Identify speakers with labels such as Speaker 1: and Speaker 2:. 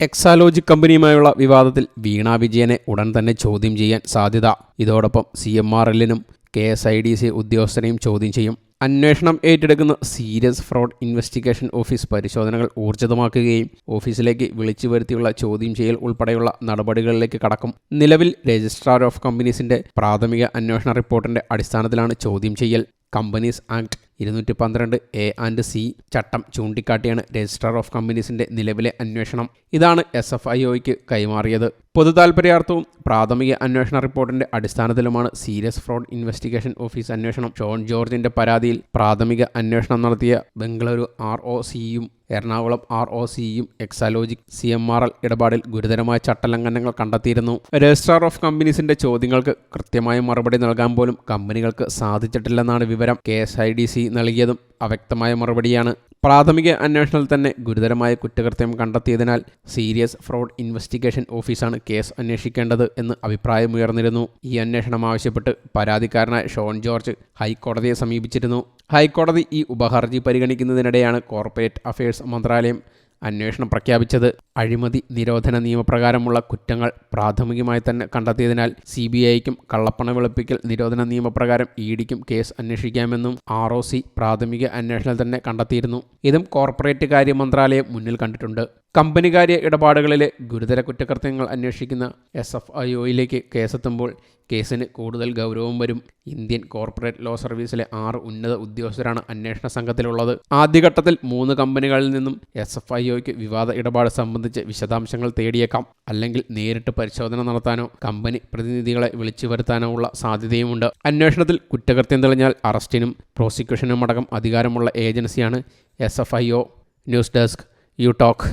Speaker 1: എക്സാലോജിക് കമ്പനിയുമായുള്ള വിവാദത്തിൽ വീണ വിജയനെ ഉടൻ തന്നെ ചോദ്യം ചെയ്യാൻ സാധ്യത. ഇതോടൊപ്പം C M R എല്ലിനും K S I D C ഉദ്യോഗസ്ഥരെയും ചോദ്യം ചെയ്യും. അന്വേഷണം ഏറ്റെടുക്കുന്ന സീരിയസ് ഫ്രോഡ് ഇൻവെസ്റ്റിഗേഷൻ ഓഫീസ് പരിശോധനകൾ ഊർജിതമാക്കുകയും ഓഫീസിലേക്ക് വിളിച്ചു വരുത്തിയുള്ള ചോദ്യം ചെയ്യൽ ഉൾപ്പെടെയുള്ള നടപടികളിലേക്ക് കടക്കും. നിലവിൽ രജിസ്ട്രാർ ഓഫ് കമ്പനീസിന്റെ പ്രാഥമിക അന്വേഷണ റിപ്പോർട്ടിന്റെ അടിസ്ഥാനത്തിലാണ് ചോദ്യം ചെയ്യൽ. കമ്പനീസ് ആക്ട് ഇരുന്നൂറ്റി പന്ത്രണ്ട് എ ആൻഡ് സി ചട്ടം ചൂണ്ടിക്കാട്ടിയാണ് രജിസ്ട്രാർ ഓഫ് കമ്പനീസിന്റെ നിലവിലെ അന്വേഷണം. ഇതാണ് എസ് എഫ് ഐ ഒയ്ക്ക് കൈമാറിയത്. പൊതുതാൽപര്യാർത്ഥവും പ്രാഥമിക അന്വേഷണ റിപ്പോർട്ടിന്റെ അടിസ്ഥാനത്തിലുമാണ് സീരിയസ് ഫ്രോഡ് ഇൻവെസ്റ്റിഗേഷൻ ഓഫീസ് അന്വേഷണം. ഷോൺ ജോർജിന്റെ പരാതിയിൽ പ്രാഥമിക അന്വേഷണം നടത്തിയ ബംഗളൂരു ആർ ഒ സിയും എറണാകുളം ആർ ഒ സിയും Exalogic C M R L ഇടപാടിൽ ഗുരുതരമായ ചട്ടലംഘനങ്ങൾ കണ്ടെത്തിയിരുന്നു. രജിസ്ട്രാർ ഓഫ് കമ്പനീസിന്റെ ചോദ്യങ്ങൾക്ക് കൃത്യമായ മറുപടി നൽകാൻ പോലും കമ്പനികൾക്ക് സാധിച്ചിട്ടില്ലെന്നാണ് വിവരം. K S I D C നൽകിയതും അവ്യക്തമായ മറുപടിയാണ്. പ്രാഥമിക അന്വേഷണത്തിൽ തന്നെ ഗുരുതരമായ കുറ്റകൃത്യം കണ്ടെത്തിയതിനാൽ സീരിയസ് ഫ്രോഡ് ഇൻവെസ്റ്റിഗേഷൻ ഓഫീസാണ് കേസ് അന്വേഷിക്കേണ്ടത് എന്ന് അഭിപ്രായമുയർന്നിരുന്നു. ഈ അന്വേഷണം ആവശ്യപ്പെട്ട് പരാതിക്കാരനായ ഷോൺ ജോർജ് ഹൈക്കോടതിയെ സമീപിച്ചിരുന്നു. ഹൈക്കോടതി ഈ ഉപഹർജി പരിഗണിക്കുന്നതിനിടെയാണ് കോർപ്പറേറ്റ് അഫയേഴ്സ് മന്ത്രാലയം അന്വേഷണം പ്രഖ്യാപിച്ചത്. അഴിമതി നിരോധന നിയമപ്രകാരമുള്ള കുറ്റങ്ങൾ പ്രാഥമികമായി തന്നെ കണ്ടെത്തിയതിനാൽ സി ബി ഐക്കും കള്ളപ്പണ വെളുപ്പിക്കൽ നിരോധന നിയമപ്രകാരം ഇ ഡിക്കും കേസ് അന്വേഷിക്കാമെന്നും ആർ ഒ സി പ്രാഥമിക അന്വേഷണത്തിൽ തന്നെ കണ്ടെത്തിയിരുന്നു. ഇതും കോർപ്പറേറ്റ് കാര്യ മന്ത്രാലയം മുന്നിൽ കണ്ടിട്ടുണ്ട്. കമ്പനികാര്യ ഇടപാടുകളിലെ ഗുരുതര കുറ്റകൃത്യങ്ങൾ അന്വേഷിക്കുന്ന എസ് എഫ് ഐ ഒയിലേക്ക് കേസെത്തുമ്പോൾ കേസിന് കൂടുതൽ ഗൗരവം വരും. ഇന്ത്യൻ കോർപ്പറേറ്റ് ലോ സർവീസിലെ ആറ് ഉന്നത ഉദ്യോഗസ്ഥരാണ് അന്വേഷണ സംഘത്തിലുള്ളത്. ആദ്യഘട്ടത്തിൽ മൂന്ന് കമ്പനികളിൽ നിന്നും എസ് എഫ് ഐ ഒയ്ക്ക് വിവാദ ഇടപാട് സംബന്ധിച്ച് വിശദാംശങ്ങൾ തേടിയേക്കാം. അല്ലെങ്കിൽ നേരിട്ട് പരിശോധന നടത്താനോ കമ്പനി പ്രതിനിധികളെ വിളിച്ചു വരുത്താനോ ഉള്ള സാധ്യതയുമുണ്ട്. അന്വേഷണത്തിൽ കുറ്റകൃത്യം തെളിഞ്ഞാൽ അറസ്റ്റിനും പ്രോസിക്യൂഷനും അടക്കം അധികാരമുള്ള ഏജൻസിയാണ് S F I O news desk you talk.